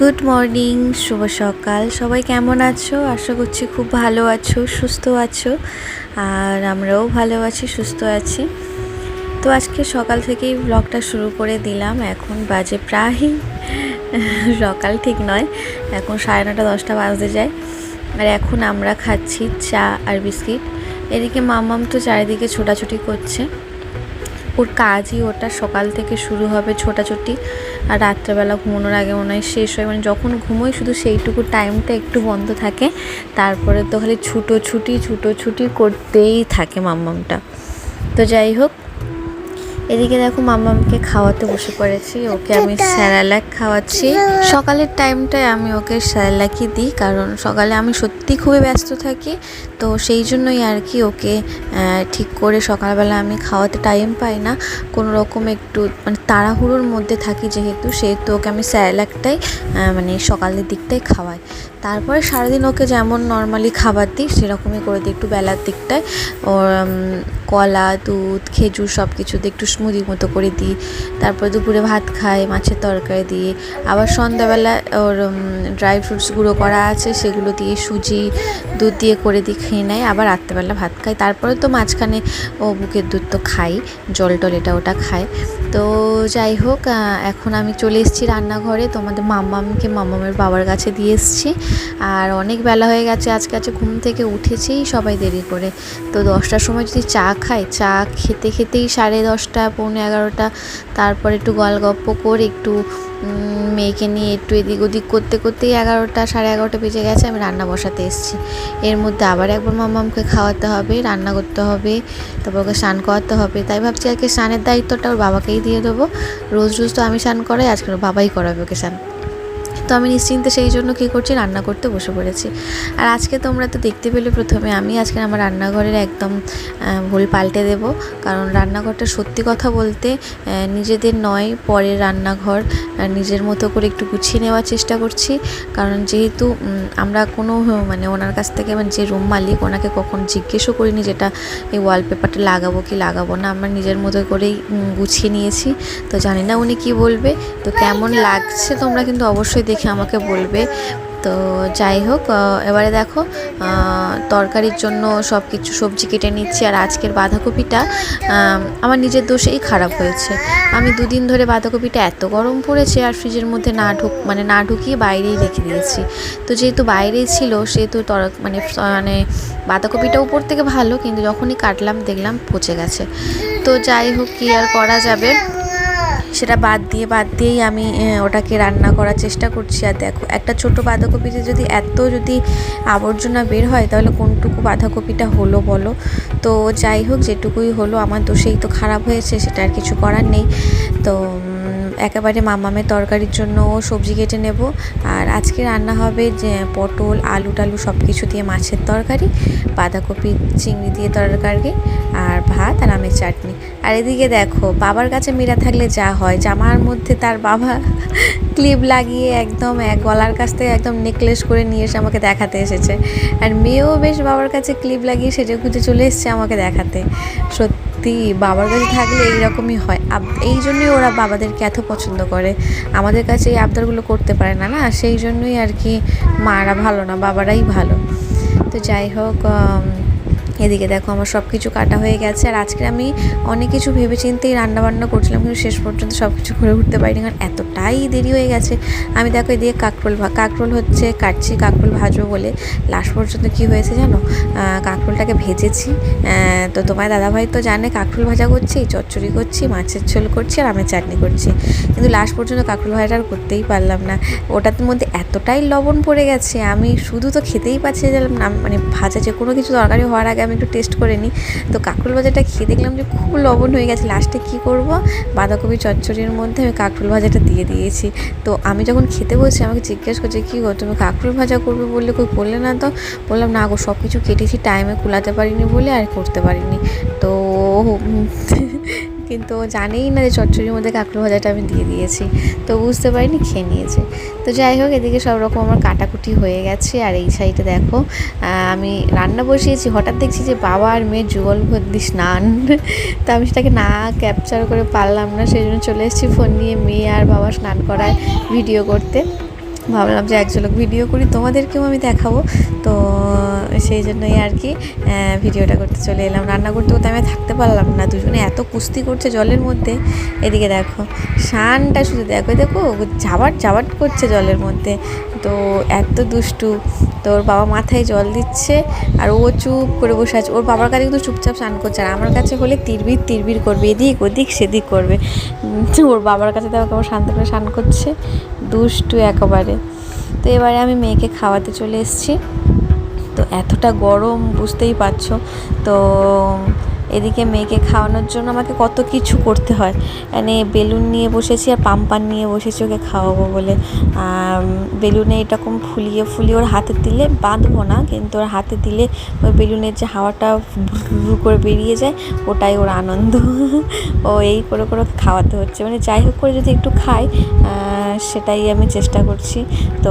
Good morning, শুভ সকাল। সবাই কেমন আছো? আশা করছি খুব ভালো আছো, সুস্থ আছো, আর আমরাও ভালো আছি, সুস্থ আছি। তো আজকে সকাল থেকেই ব্লগটা শুরু করে দিলাম। এখন বাজে প্রায়ই, সকাল ঠিক নয়, এখন সাড়ে নটা দশটা বাজতে যায়। আর এখন আমরা খাচ্ছি চা আর বিস্কিট। এদিকে মামাম তো চারিদিকে ছোটাছুটি করছে। ওর কাজই ওটা। সকাল থেকে শুরু হবে ছোটাছুটি আর রাত্রেবেলা ঘুমানোর আগে মনে হয় শেষ হয়। মানে যখন ঘুমোই শুধু সেইটুকু টাইমটা একটু বন্ধ থাকে। তারপরে তো খালি ছুটো ছুটি ছুটো ছুটি করতেই থাকে মাম্মামটা। তো যাই হোক এদিকে দেখো মাম্মামকে খাওয়াতে বসে পড়েছি ওকে আমি স্যারালাক খাওয়াচ্ছি। সকালের টাইমটায় আমি ওকে স্যারালাকই দিই কারণ সকালে আমি সত্যি খুবই ব্যস্ত থাকি তো সেই জন্যই আর কি ওকে ঠিক করে সকালবেলা আমি খাওয়াতে টাইম পাই না। কোনো রকম একটু মানে তাড়াহুড়োর মধ্যে থাকি যেহেতু সেহেতু ওকে আমি স্যারালাকটাই মানে সকালের দিকটাই খাওয়াই। তারপরে সারাদিন ওকে যেমন নর্মালি খাবার দিই, সেরকমই করে দিই একটু বেলার দিকটায়। ওর কলা, দুধ, খেজুর সব কিছুতে একটু স্মুদি মতো করে দিই। তারপর দুপুরে ভাত খাই, মাছের তরকারি দিয়ে আবার সন্ধ্যাবেলা ওর ড্রাই ফ্রুটস গুঁড়ো করা আছে, সেগুলো দিয়ে সুজি, দুধ দিয়ে করে দিই, খেয়ে নেয়। আবার রাত্রেবেলা ভাত খাই। তারপরে তো মাঝখানে ও বুকের দুধ তো খাই, জল টল এটা ওটা খায়। তো যাই হোক এখন আমি চলে এসেছি রান্নাঘরে। তোমাদের মাম্মামকে মাম্মামের বাবার কাছে দিয়ে এসেছি। আর অনেক বেলা হয়ে গেছে, আজকে আজকে ঘুম থেকে উঠেছেই সবাই দেরি করে। তো দশটার সময় যদি চা খাই, চা খেতে খেতেই সাড়ে দশটা, পৌনে এগারোটা, তারপর একটু গল্প করে, একটু মেয়েকে নিয়ে একটু এদিক ওদিক করতে করতেই এগারোটা, সাড়ে এগারোটা বেজে গেছে, আমি রান্না বসাতে এসেছি। এর মধ্যে আবার একবার মামামকে খাওয়াতে হবে, রান্না করতে হবে, তারপর ওকে স্নান করাতে হবে। তাই ভাবছি আজকে স্নানের দায়িত্বটা ওর বাবাকেই দিয়ে দেবো। রোজ রোজ তো আমি স্নান করাই, আজকে বাবাই করাবে ওকে স্নান। তো আমি নিশ্চিন্তে সেই জন্য কী করছি, রান্না করতে বসে পড়েছি। আর আজকে তোমরা তো দেখতে পেলে প্রথমে, আমি আজকে আমার রান্নাঘরের একদম ভুল পাল্টে দেব। কারণ রান্নাঘরটা সত্যি কথা বলতে নিজেদের নয়, পরের রান্নাঘর নিজের মতো করে একটু গুছিয়ে নেওয়ার চেষ্টা করছি। কারণ যেহেতু আমরা কোনো মানে ওনার কাছ থেকে মানে যে রুম মালিক, ওনাকে কখন জিজ্ঞেসও করিনি যেটা এই ওয়ালপেপারটা লাগাবো কি লাগাবো না, আমরা নিজের মতো করেই গুছিয়ে নিয়েছি। তো জানি না উনি কি বলবে। তো কেমন লাগছে তোমরা কিন্তু অবশ্যই দেখে আমাকে বলবে। তো যাই হোক এবারে দেখো তরকারির জন্য সব কিছু সবজি কেটে নিচ্ছি আর আজকের বাঁধাকপিটা আমার নিজের দোষেই খারাপ হয়েছে। আমি দুদিন ধরে বাঁধাকপিটা এত গরম পড়েছে আর ফ্রিজের মধ্যে না ঢুক মানে না ঢুকিয়ে বাইরেই রেখে দিয়েছি। তো যেহেতু বাইরেই ছিল, সেহেতু তর মানে মানে বাঁধাকপিটা উপর থেকে ভালো, কিন্তু যখনই কাটলাম দেখলাম পচে গেছে। তো যাই হোক, কী আর করা যাবে? সেটা বাদ দিয়ে, বাদ দিয়েই আমি ওটাকে রান্না করার চেষ্টা করছি। আর দেখো, একটা ছোটো বাঁধাকপিতে যদি এত যদি আবর্জনা বের হয়, তাহলে কোনটুকু বাঁধাকপিটা হলো বলো? তো যাই হোক, যেটুকুই হলো, আমার দোষেই তো খারাপ হয়েছে, সেটা আর কিছু করার নেই। তো একেবারে মামামের তরকারির জন্য সবজি কেটে নেব। আর আজকে রান্না হবে যে পটল, আলু টালু সব কিছু দিয়ে মাছের তরকারি, বাঁধাকপি, চিংড়ি দিয়ে তরকারি আর ভাত আর আমের চাটনি। আর এদিকে দেখো, বাবার কাছে মীরা থাকলে যা হয়, জামার মধ্যে তার বাবা ক্লিপ লাগিয়ে একদম এক গলার কাছ থেকে একদম নেকলেস করে নিয়ে এসে আমাকে দেখাতে এসেছে। আর মেয়েও বেশ বাবার কাছে ক্লিপ লাগিয়ে সেজে খুঁজে চলে এসছে আমাকে দেখাতে। সত্যি বাবার কাছে থাকলে এইরকমই হয়। আব, এই জন্যই ওরা বাবাদেরকে এত পছন্দ করে। আমাদের কাছে এই আবদারগুলো করতে পারে না না? সেই জন্যই আর কি মারা ভালো না, বাবারাই ভালো। তো যাই হোক এদিকে দেখো আমার সব কিছু কাটা হয়ে গেছে। আর আজকে আমি অনেক কিছু ভেবে চিন্তেই রান্নাবান্না করছিলাম, কিন্তু শেষ পর্যন্ত সব কিছু করে উঠতে পারিনি, কারণ এতটাই দেরি হয়ে গেছে। আমি দেখো এদিকে কাকরোল কাকরোল হচ্ছে কাটছি, কাকরোল ভাজবো বলে। লাস্ট পর্যন্ত কি হয়েছে জানো? কাকরোলটাকে ভেজেছি। তো তোমার দাদাভাই তো জানে, কাকরোল ভাজা করছি, চচ্চড়ি করছি, মাছের ঝোল করছি, আর আমের চাটনি করছি। কিন্তু লাস্ট পর্যন্ত কাকরোল ভাজাটা আর করতেই পারলাম না। ওটার মধ্যে এতটাই লবণ পড়ে গেছে, আমি শুধু তো খেতেই পাচ্ছি মানে ভাজা যে কোনো কিছু তরকারি হওয়ার আগে আমি একটু টেস্ট করে নিই। তো কাঁকরোল ভাজাটা খেয়ে দেখলাম যে খুব লবণ হয়ে গেছে। লাস্টে কি করব? বাঁধাকপি চচ্চড়ির মধ্যে আমি কাঁকরোল ভাজাটা দিয়ে দিয়েছি। তো আমি যখন খেতে বলছি আমাকে জিজ্ঞেস করছে, কী গো, তুমি কাঁকরোল ভাজা করবে বললে? কই করলে না তো। বললাম, না গো সব কিছু কেটেছি টাইমে কুলাতে পারিনি বলে আর করতে পারিনি। তো কিন্তু জানেই না যে চচ্চড়ির মধ্যে কাঁকড়ো ভাজাটা আমি দিয়ে দিয়েছি। তো বুঝতে পারিনি, খেয়ে নিয়েছে। তো যাই হোক, এদিকে সব রকম আমার কাটাকুটি হয়ে গেছে। আর এই সাইডে দেখো আমি রান্না বসিয়েছি। হঠাৎ দেখছি যে বাবা আর মেয়ের ভর্তি স্নান। তো আমি সেটাকে না ক্যাপচার করে পারলাম না, সেই জন্য চলে এসেছি ফোন নিয়ে মেয়ে আর বাবা স্নান করায় ভিডিও করতে। ভাবলাম যে এক ঝলক ভিডিও করি, তোমাদেরকেও আমি দেখাবো। তো সেই জন্যই আর কি ভিডিওটা করতে চলে এলাম। রান্না করতে করতে আমি থাকতে পারলাম না, দুজনে এত কুস্তি করছে জলের মধ্যে। এদিকে দেখো, শানটা শুধু দেখো দেখো, ঝাবাট ঝাবাট করছে জলের মধ্যে। তো এত দুষ্টু তো ওর বাবা মাথায় জল দিচ্ছে আর ও চুপ করে বসে আছে। ওর বাবার কাছে কিন্তু চুপচাপ স্নান করছে আর আমার কাছে হলে তিরবির তিরবির করবে, এদিক ওদিক সেদিক করবে। ওর বাবার কাছে দেখো কেমন শান্ত করে স্নান করছে, দুষ্টু একেবারে। তো এবারে আমি মেয়েকে খাওয়াতে চলে এসেছি। তো এতটা গরম, বুঝতেই পারছ। তো এদিকে মেয়েকে খাওয়ানোর জন্য আমাকে কত কিছু করতে হয়। মানে বেলুন নিয়ে বসেছি আর পাম্পান নিয়ে বসেছি ওকে খাওয়াবো বলে। বেলুনে এরকম ফুলিয়ে ফুলিয়ে ওর হাতে দিলে বাঁধবো না, কিন্তু ওর হাতে দিলে ওই বেলুনের যে হাওয়াটা করে বেরিয়ে যায়, ওটাই ওর আনন্দ। ও এই করে করে খাওয়াতে হচ্ছে। মানে যাই হোক করে যদি একটু খাই সেটাই আমি চেষ্টা করছি। তো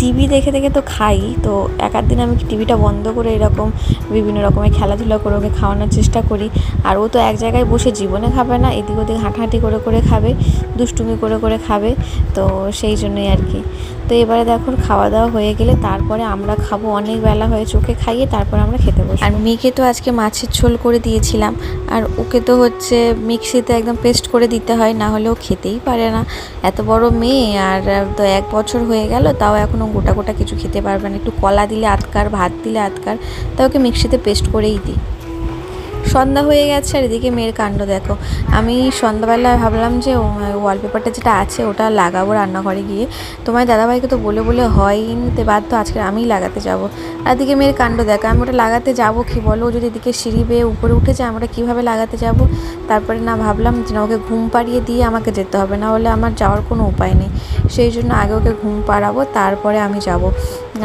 টিভি দেখে দেখে তো খাই, তো এক দিন আমি টিভিটা বন্ধ করে এরকম বিভিন্ন রকমের খেলাধুলা করে ওকে খাওয়ানোর চেষ্টা করি। আর ও তো এক জায়গায় বসে জীবনে খাবে না, এদিক ওদিক হাঁটাহাঁটি করে করে খাবে, দুষ্টুমি করে করে খাবে, তো সেই জন্যই আর কি। তো এবারে দেখো খাওয়া দাওয়া হয়ে গেলে তারপরে আমরা খাব অনেক বেলা হয়েছে ওকে খাইয়ে তারপরে আমরা খেতে বসবো। আর মেয়েকে তো আজকে মাছের ঝোল করে দিয়েছিলাম, আর ওকে তো হচ্ছে মিক্সিতে একদম পেস্ট করে দিতে হয়, না হলে ও খেতেই পারে না। এত বড় মেয়ে, আর তো এক বছর হয়ে গেল, তাও এখনও গোটা গোটা কিছু খেতে পারবে না। একটু কলা দিলে আধকার ভাত দিলে আধকার তা ওকে মিক্সিতে পেস্ট করেই দিই। সন্ধ্যা হয়ে গেছে আর এদিকে মেয়ের কাণ্ড দেখো। আমি সন্ধ্যাবেলায় ভাবলাম যে ওয়ালপেপারটা যেটা আছে ওটা লাগাবো রান্নাঘরে গিয়ে। তোমার দাদাভাইকে তো বলে বলে হয়নি তো বাধ্য, আজকে আমিই লাগাতে যাব। আর এদিকে মেয়ের কাণ্ড দেখো, আমি ওটা লাগাতে যাব কি বলো? যদি এদিকে সিঁড়ি বেয়ে উপরে উঠে যায়, আমরা কীভাবে লাগাতে যাব? তারপরে না ভাবলাম যে, না, ওকে ঘুম পাড়িয়ে দিয়ে আমাকে যেতে হবে, না হলে আমার যাওয়ার কোনো উপায় নেই। সেই জন্য আগে ওকে ঘুম পাড়াবো, তারপরে আমি যাব।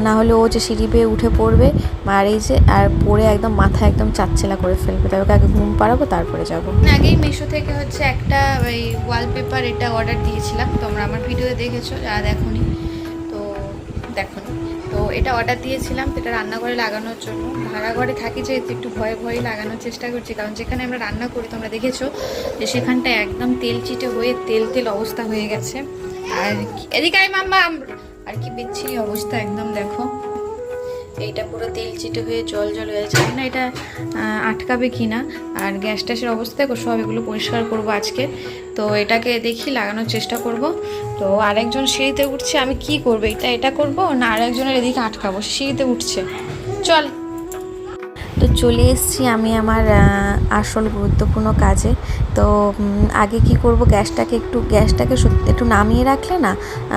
না হলে ও যে সিঁড়ি বেয়ে উঠে পড়বে আর যে, আর পড়ে একদম মাথা একদম চাচ্ছেলা করে ফেলবে। তাই ওকে আগে ঘুম পাড়াবো, তারপরে যাব। আগেই মিশো থেকে হচ্ছে একটা ওই ওয়ালপেপার এটা অর্ডার দিয়েছিলাম। তোমরা আমার ভিডিওতে দেখেছ যা দেখোনি তো দেখোনি তো এটা অর্ডার দিয়েছিলাম এটা রান্নাঘরে লাগানোর জন্য। ভাড়া ঘরে থাকি যেহেতু একটু ভয়ে ভয়ে লাগানোর চেষ্টা করছি, কারণ যেখানে আমরা রান্না করি, তোমরা দেখেছ যে সেখানটা একদম তেল চিটে হয়ে তেল তেল অবস্থা হয়ে গেছে। আর এদিকে মাম্মা আর কি বিচ্ছিরি অবস্থা, একদম দেখো। এইটা পুরো তেল চিটে হয়ে জল জল হয়ে যাচ্ছে না এটা আটকাবে কি না আর গ্যাস ট্যাসের অবস্থা সব এগুলো পরিষ্কার করব আজকে। তো এটাকে দেখি, লাগানোর চেষ্টা করব। তো আরেকজন সিঁড়িতে উঠছে, আমি কি করব? এটা এটা করব না, আরেকজনের এদিকে আটকাবো সিঁড়িতে উঠছে। চল। তো চলে এসেছি আমি আমার আসল গুরুত্বপূর্ণ কাজে। তো আগে কি করব? গ্যাসটাকে একটু, গ্যাসটাকে সত্যি একটু নামিয়ে রাখলে না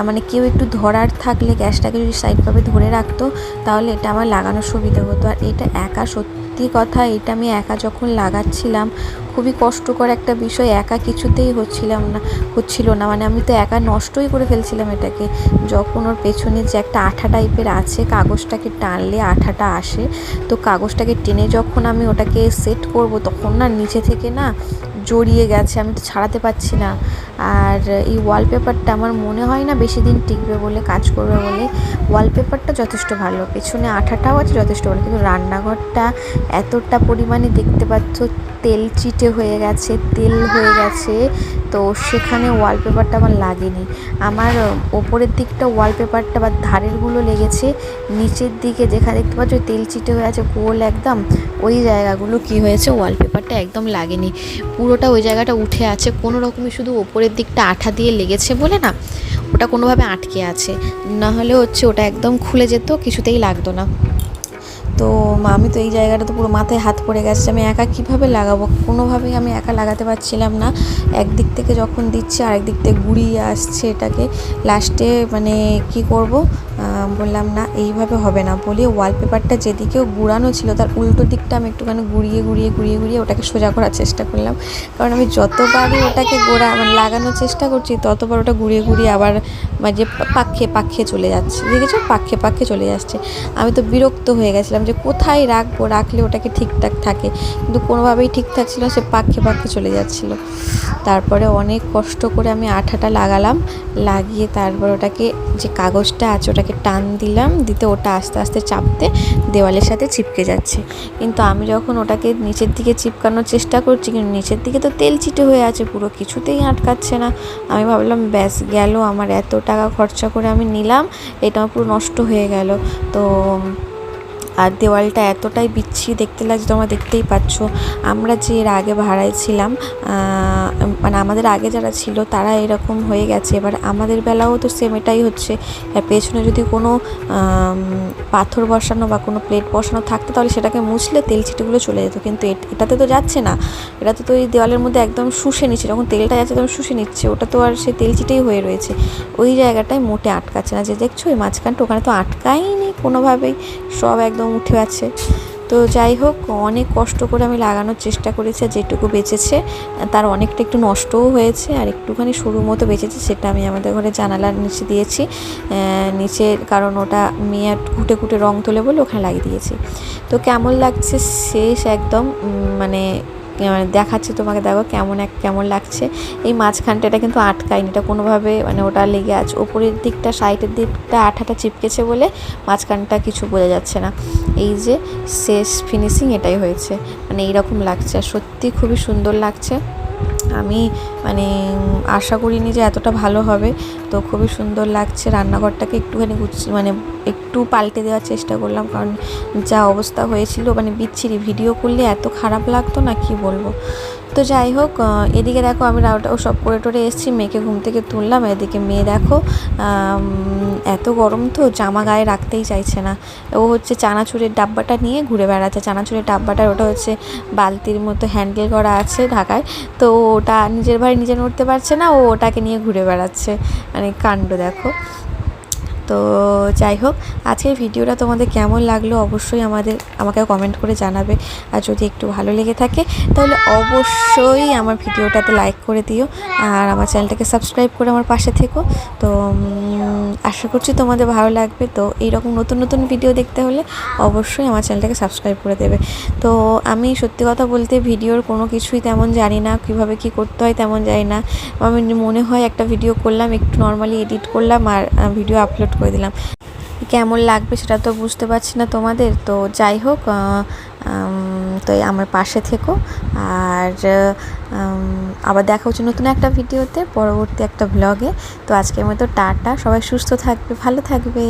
মানে কেউ একটু ধরার থাকলে, গ্যাসটাকে যদি সাইডভাবে ধরে রাখতো, তাহলে এটা আমার লাগানোর সুবিধা হতো। আর এটা একা সত্যি কথা, এটা আমি একা যখন লাগাচ্ছিলাম, খুবই কষ্টকর একটা বিষয়, একা কিছুতেই হচ্ছিলাম না, হচ্ছিল না। মানে আমি তো একা নষ্টই করে ফেলছিলাম এটাকে। যখন ওর পেছনে যে একটা আঠা টাইপের আছে, কাগজটাকে টানলে আঠাটা আসে, তো কাগজটাকে টেনে যখন আমি ওটাকে সেট করব, তখন না নিচে থেকে না জড়িয়ে গেছে, আমি তো ছাড়াতে পারছি না। আর এই ওয়ালপেপারটা আমার মনে হয় না বেশি দিন টিকবে বলে, কাজ করবে বলে। ওয়ালপেপারটা যথেষ্ট ভালো, পেছনে আঠাটাও আছে যথেষ্ট ভালো, কিন্তু রান্নাঘরটা এতটা পরিমাণে দেখতে পাচ্ছ, তেল চিটে হয়ে গেছে, তেল হয়ে গেছে। তো সেখানে ওয়ালপেপারটা আমার লাগেনি। আমার ওপরের দিকটা ওয়ালপেপারটা বা ধারেরগুলো লেগেছে। নিচের দিকে যেখানে দেখতে পাচ্ছ তেল চিটে হয়ে আছে, গোল একদম, ওই জায়গাগুলো কি হয়েছে ওয়ালপেপারটা একদম লাগেনি। পুরোটা ওই জায়গাটা উঠে আছে, কোনো রকমই শুধু ওপরের দিকটা আঠা দিয়ে লেগেছে বলে না, ওটা কোনোভাবে আটকে আছে। না হলে হচ্ছে ওটা একদম খুলে যেত, কিছুতেই লাগতো না। তো আমি তো এই জায়গাটা তো পুরো মাথায় হাত পড়ে গেছে, আমি একা কীভাবে লাগাবো? কোনোভাবেই আমি একা লাগাতে পারছিলাম না। একদিক থেকে যখন দিচ্ছে আরেক দিক থেকে গুড়িয়ে আসছে এটাকে। লাস্টে মানে কি করব? বললাম, না, এইভাবে হবে না। বলে ওয়ালপেপারটা যেদিকেও গুড়ানো ছিল, তার উল্টো দিকটা আমি একটুখানি গুড়িয়ে গুড়িয়ে গুড়িয়ে গুড়িয়ে ওটাকে সোজা করার চেষ্টা করলাম। কারণ আমি যতবারই ওটাকে গোড়া মানে লাগানোর চেষ্টা করছি, ততবার ওটা ঘুরিয়ে ঘুরিয়ে আবার মানে যে পাক্ষে পাক্ষে চলে যাচ্ছে। দেখেছ? পাক্ষে পাক্ষে চলে যাচ্ছে। আমি তো বিরক্ত হয়ে গেছিলাম। যে কোথায় রাখব, রাখলে ওটাকে ঠিকঠাক থাকে। কিন্তু কোনোভাবেই ঠিকঠাক ছিল সে পাখে পাখে চলে যাচ্ছিল। তারপরে অনেক কষ্ট করে আমি আঠাটা লাগালাম, লাগিয়ে তারপর ওটাকে যে কাগজটা আছে ওটাকে টান দিলাম, দিতে ওটা আস্তে আস্তে চাপতে দেওয়ালের সাথে চিপকে যাচ্ছে। কিন্তু আমি যখন ওটাকে নিচের দিকে চিপকানোর চেষ্টা করছি, কিন্তু নিচের দিকে তো তেল চিটে হয়ে আছে, পুরো কিছুতেই আটকাচ্ছে না। আমি ভাবলাম, ব্যাস, গেল, আমার এত টাকা খরচা করে আমি নিলাম, এটা আমার পুরো নষ্ট হয়ে গেল। তো আর দেওয়ালটা এতটাই বিচ্ছিরি দেখতে লাগছে, তোমরা দেখতেই পাচ্ছ। আমরা যে এর আগে ভাড়ায় ছিলাম মানে আমাদের আগে যারা ছিল, তারা এরকম হয়ে গেছে। এবার আমাদের বেলাও তো সেম এটাই হচ্ছে। আর পেছনে যদি কোনো পাথর বসানো বা কোনো প্লেট বসানো থাকতো, তাহলে সেটাকে মুছলে তেল ছিটেগুলো চলে যেত। কিন্তু এট- এটাতে তো যাচ্ছে না। এটাতে তো ওই দেওয়ালের মধ্যে একদম শুষে নিচ্ছে। যখন তেলটা যাচ্ছে, তখন শুষে নিচ্ছে। ওটা তো আর সেই তেল চিটেই হয়ে রয়েছে। ওই জায়গাটায় মোটে আটকাচ্ছে না। যে দেখছ, ওই মাঝখানটা, ওখানে তো আটকায়নি কোনোভাবেই সব একদম উঠে আছে। তো যাই হোক, অনেক কষ্ট করে আমি লাগানোর চেষ্টা করেছি যেটুকু বেঁচেছে, তার অনেকটা একটু নষ্টও হয়েছে আর একটুখানি সরু মতো বেঁচেছে সেটা আমি আমাদের ঘরে জানালার নিচে দিয়েছি। নিচে কারণ ওটা মেয়ে কুটে কুটে রং তোলে বলে ওখানে লাগিয়ে দিয়েছি। তো কেমন লাগছে? শেষ একদম মানে মানে দেখাচ্ছে তোমাকে, দেখো কেমন এক, কেমন লাগছে। এই মাঝখানটা এটা কিন্তু আটকায়নি, এটা কোনোভাবে মানে ওটা লেগে আছে। ওপরের দিকটা, সাইডের দিকটা আঠাটা চিপকেছে বলে মাঝখানটা কিছু বোঝা যাচ্ছে না। এই যে শেষ ফিনিশিং এটাই হয়েছে। মানে এইরকম লাগছে সত্যি খুবই সুন্দর লাগছে। আমি মানে আশা করিনি যে এতটা ভালো হবে। তো খুবই সুন্দর লাগছে রান্নাঘরটাকে একটুখানি মানে একটু পাল্টে দেওয়ার চেষ্টা করলাম। কারণ যা অবস্থা হয়েছিল মানে বিচ্ছিরি ভিডিও করলে এত খারাপ লাগতো না, কি বলব? তো যাই হোক এদিকে দেখো আমি রাউটা ও সব করে টোরে এসেছি, মেয়েকে ঘুম থেকে তুললাম, এদিকে মেয়ে দেখো এত গরম তো, জামা গায়ে রাখতেই চাইছে না। ও হচ্ছে চানাচুরের ডাব্বাটা নিয়ে ঘুরে বেড়াচ্ছে, চানাচুরের ডাব্বাটার ওটা হচ্ছে বালতির মতো হ্যান্ডেল করা আছে ঢাকায়। তো ওটা নিজের ভাই নিজে নড়তে পারছে না, ও ওটাকে নিয়ে ঘুরে বেড়াচ্ছে মানে কাণ্ড দেখো। তো যাই হোক, আজকের ভিডিওটা তোমাদের কেমন লাগল অবশ্যই আমাদের, আমাকে কমেন্ট করে জানাবে। আর যদি একটু ভালো লেগে থাকে, তাহলে অবশ্যই আমার ভিডিওটাতে লাইক করে দিও। আর আমার চ্যানেলটাকে সাবস্ক্রাইব করে আমার পাশে থেকো। তো আশা করছি তোমাদের ভালো লাগবে। তো এইরকম নতুন নতুন ভিডিও দেখতে হলে অবশ্যই আমার চ্যানেলটাকে সাবস্ক্রাইব করে দেবে। তো আমি সত্যি কথা বলতে ভিডিওর কোনো কিছুই তেমন জানি না, কীভাবে কি করতে হয় তেমন জানি না। আমি মনে হয় একটা ভিডিও করলাম, একটু নর্মালি এডিট করলাম, আর ভিডিও আপলোড করে দিলাম। কেমন লাগবে সেটা তো বুঝতে পারছি না তোমাদের। তো যাই হোক তো আমার পাশে থেকো। আর আবার দেখা হচ্ছে নতুন একটা ভিডিওতে পরবর্তী একটা ব্লগে তো আজকের মতো টাটা, সবাই সুস্থ থাকবে, ভালো থাকবে।